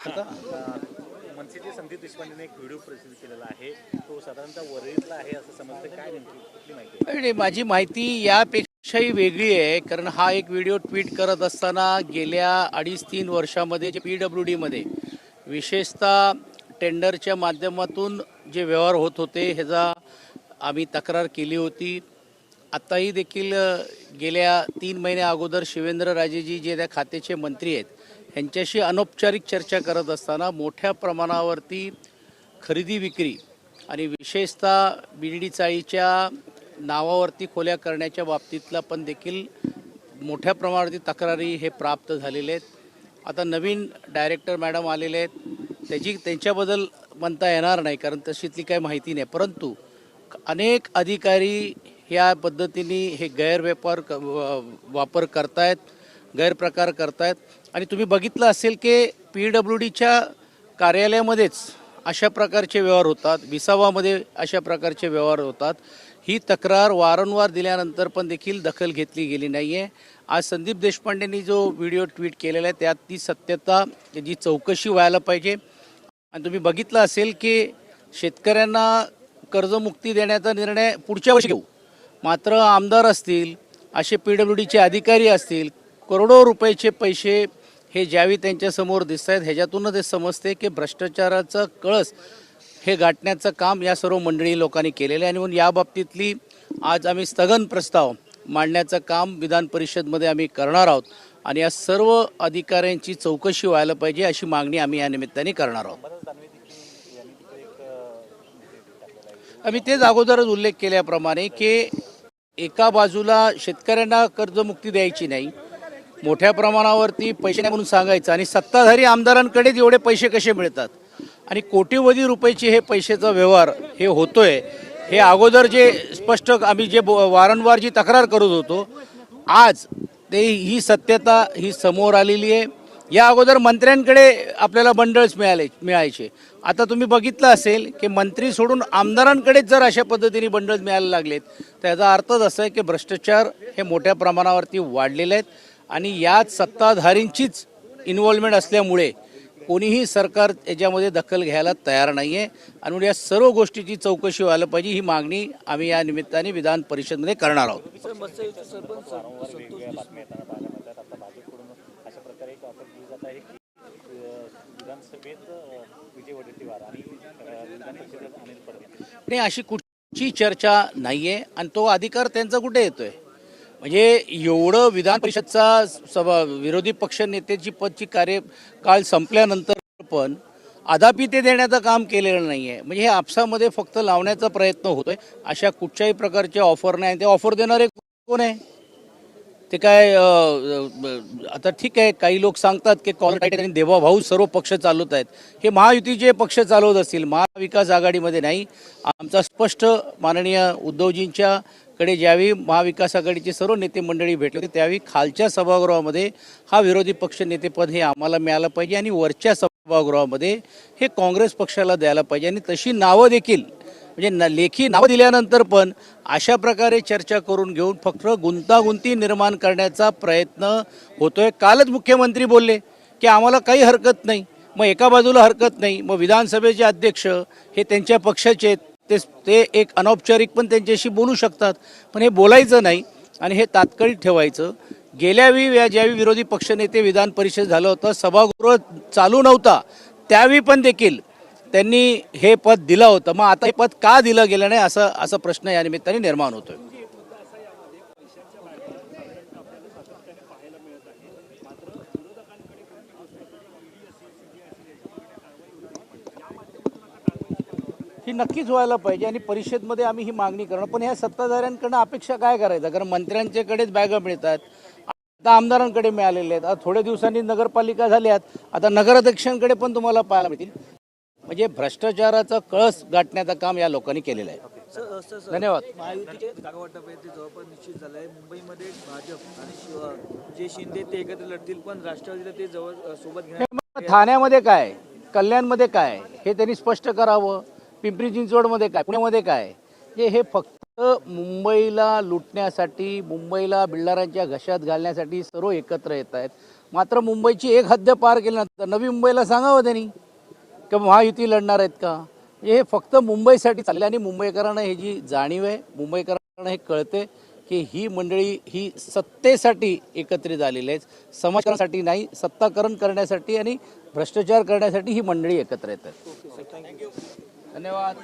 आता मनसेचे संदीप देशपांडेने एक व्हिडिओ प्रसिद्ध केलेला आहे. तो साधारणतः वरळीतला आहे असं समजतं. काय नेमकी? कुठली माहिती? नाही, माझी माहिती यापेक्षाही वेगळी आहे. कारण हा एक व्हिडिओ ट्विट करत असताना गेल्या अडीच तीन वर्षामध्ये जे पी डब्ल्यू डीमध्ये विशेषतः टेंडरच्या माध्यमातून जे व्यवहार होत होते ह्याचा आम्ही तक्रार केली होती. आत्ताही देखील गेल्या तीन महिन्या अगोदर शिवेंद्रराजेजी जे त्या खात्याचे मंत्री आहेत यांच्याशी अनौपचारिक चर्चा करत असताना मोठ्या प्रमाणावरती खरेदी विक्री आणि विशेषतः बिर्डी चाळीच्या नावावरती खोल्या करण्याच्या बाबतीतला पण देखील मोठ्या प्रमाणावरती तक्रारी हे प्राप्त झालेले आहेत. आता नवीन डायरेक्टर मॅडम आलेले आहेत. त्याची त्यांच्याबद्दल म्हणता येणार नाही कारण तशीतली काही माहिती नाही. परंतु अनेक अधिकारी या पद्धतीने हे गैरव्यापार क- व- वापर करतायत. गैरप्रकार करतायत. आणि तुम्ही बघितलं असेल की पी डब्ल्यू डीच्या कार्यालयामध्येच अशा प्रकारचे व्यवहार होतात विसावामध्ये अशा प्रकारचे व्यवहार होतात. ही तक्रार वारंवार दिल्यानंतर पण देखील दखल घेतली गेली नाही आहे आज संदीप देशपांडेंनी जो व्हिडिओ ट्विट केलेला आहे त्यात ती सत्यता त्याची चौकशी व्हायला पाहिजे. आणि तुम्ही बघितलं असेल की शेतकऱ्यांना कर्जमुक्ती देण्याचा निर्णय पुढच्या वर्षी घेऊ. मात्र आमदार असतील असे पी डब्ल्यू डीचे अधिकारी असतील करोडो रुपयाचे पैसे हे ज्यावेळी त्यांच्यासमोर दिसत आहेत ह्याच्यातूनच हे समजते की भ्रष्टाचाराचं कळस हे गाठण्याचं काम या सर्व मंडळी लोकांनी केलेलं आहे. आणि म्हणून या बाबतीतली आज आम्ही स्थगन प्रस्ताव मांडण्याचं काम विधान परिषदमध्ये आम्ही करणार आहोत. आणि या सर्व अधिकाऱ्यांची चौकशी व्हायला पाहिजे अशी मागणी आम्ही या निमित्ताने करणार आहोत. आम्ही तेच अगोदरच उल्लेख केल्याप्रमाणे की एका बाजूला शेतकऱ्यांना कर्जमुक्ती द्यायची नाही मोठ्या प्रमाणावरती पैसे म्हणून सांगायचं. आणि सत्ताधारी आमदारांकडेच एवढे पैसे कसे मिळतात? आणि कोटीवधी रुपयाचे हे पैशाचा व्यवहार हे होतोय हे अगोदर जे स्पष्ट आम्ही जे वारंवार जी तक्रार करत होतो आज ते ही सत्यता ही समोर आलेली आहे. या अगोदर मंत्र्यांकडे आपल्याला बंडल्स मिळाले मिळायचे. आता तुम्ही बघितलं असेल की मंत्री सोडून आमदारांकडेच जर अशा पद्धतीने बंडल्स मिळायला लागलेत तर याचा अर्थच असा आहे की भ्रष्टाचार हे मोठ्या प्रमाणावरती वाढलेले आहेत. आणि यात सत्ताधारींचीच इन्व्हॉल्वमेंट असल्यामुळे कोणीही सरकार याच्यामध्ये दखल घ्यायला तयार नाही आहे आणि या सर्व गोष्टीची चौकशी व्हायला पाहिजे ही मागणी आम्ही या निमित्ताने विधान परिषदमध्ये करणार आहोत. आणि आणि अशी कुठची चर्चा नाहीये आणि तो अधिकार त्यांचा कुठे येतोय? म्हणजे एवढं विधान परिषदचा सभा विरोधी पक्ष नेत्याची पदची कार्यकाळ संपल्यानंतर पण अदापि ते देण्याचं काम केलेलं नाही आहे म्हणजे हे आपसामध्ये फक्त लावण्याचा प्रयत्न होतोय. अशा कुठच्याही प्रकारच्या ऑफर नाही. ते ऑफर देणारे कोण आहे? ते काय आता ठीक आहे. काही लोक सांगतात की काँग्रेस आणि देवाभाऊ सर्व पक्ष चालवत आहेत. हे महायुतीचे पक्ष चालवत असतील महाविकास आघाडीमध्ये नाही. आमचा स्पष्ट माननीय उद्धवजींच्या कडे ज्यावेळी महाविकास आघाडीचे सर्व नेते मंडळी भेटले होते त्यावेळी खालच्या सभागृहामध्ये हा विरोधी पक्ष नेतेपद हे आम्हाला मिळालं पाहिजे आणि वरच्या सभागृहामध्ये हे काँग्रेस पक्षाला द्यायला पाहिजे. आणि तशी नावं देखील म्हणजे न लेखी नावं दिल्यानंतर पण अशा प्रकारे चर्चा करून घेऊन फक्त गुंतागुंती निर्माण करण्याचा प्रयत्न होतोय. कालच मुख्यमंत्री बोलले की आम्हाला काही हरकत नाही. मग एका बाजूला हरकत नाही. मग विधानसभेचे अध्यक्ष हे त्यांच्या पक्षाचे आहेत. ते ते एक अनौपचारिक पण त्यांच्याशी बोलू शकतात. पण हे बोलायचं नाही आणि हे तात्काळ ठेवायचं. गेल्यावेळी या ज्यावेळी विरोधी पक्षनेते विधान परिषद झालं होतं सभागृह चालू नव्हता त्यावेळी पण देखील त्यांनी हे पद दिलं होतं. मग आता हे पद का दिलं गेलं नाही असं असा प्रश्न या निमित्ताने निर्माण होतोय. ही नक्कीच व्हायला पाहिजे आणि परिषदमध्ये आम्ही ही मागणी करणार. पण ह्या सत्ताधाऱ्यांकडनं अपेक्षा काय करायचं? कारण मंत्र्यांच्याकडेच बॅगा मिळतात. आता आमदारांकडे मिळालेले आहेत. आता थोड्या दिवसांनी नगरपालिका झाल्यात आता नगराध्यक्षांकडे पण तुम्हाला पाहायला मिळतील. म्हणजे भ्रष्टाचाराचा कळस गाठण्याचं काम या लोकांनी केलेलं आहे. सर धन्यवाद. निश्चित झालं आहे मुंबईमध्ये भाजप आणि जे शिंदे ते एकत्र लढतील पण राष्ट्रवादीला ते जवळ सोबत ठाण्यामध्ये काय? कल्याणमध्ये काय? हे त्यांनी स्पष्ट करावं. पिंपरी चिंचवडमध्ये काय? पुण्यामध्ये काय? हे हे फक्त मुंबईला लुटण्यासाठी मुंबईला बिल्डरांच्या घशात घालण्यासाठी सर्व एकत्र येत आहेत. मात्र मुंबईची एक हद्द पार केल्यानंतर नवी मुंबईला सांगावं त्यांनी? की महायुती लढणार आहेत का? हे फक्त मुंबईसाठी चालले आणि मुंबईकरांना हे जी जाणीव आहे मुंबईकरांना हे कळते की ही मंडळी ही सत्तेसाठी एकत्रित आलेली आहेत. समाजकारणासाठी नाही सत्ताकरण करण्यासाठी आणि भ्रष्टाचार करण्यासाठी ही मंडळी एकत्र येतात धन्यवाद.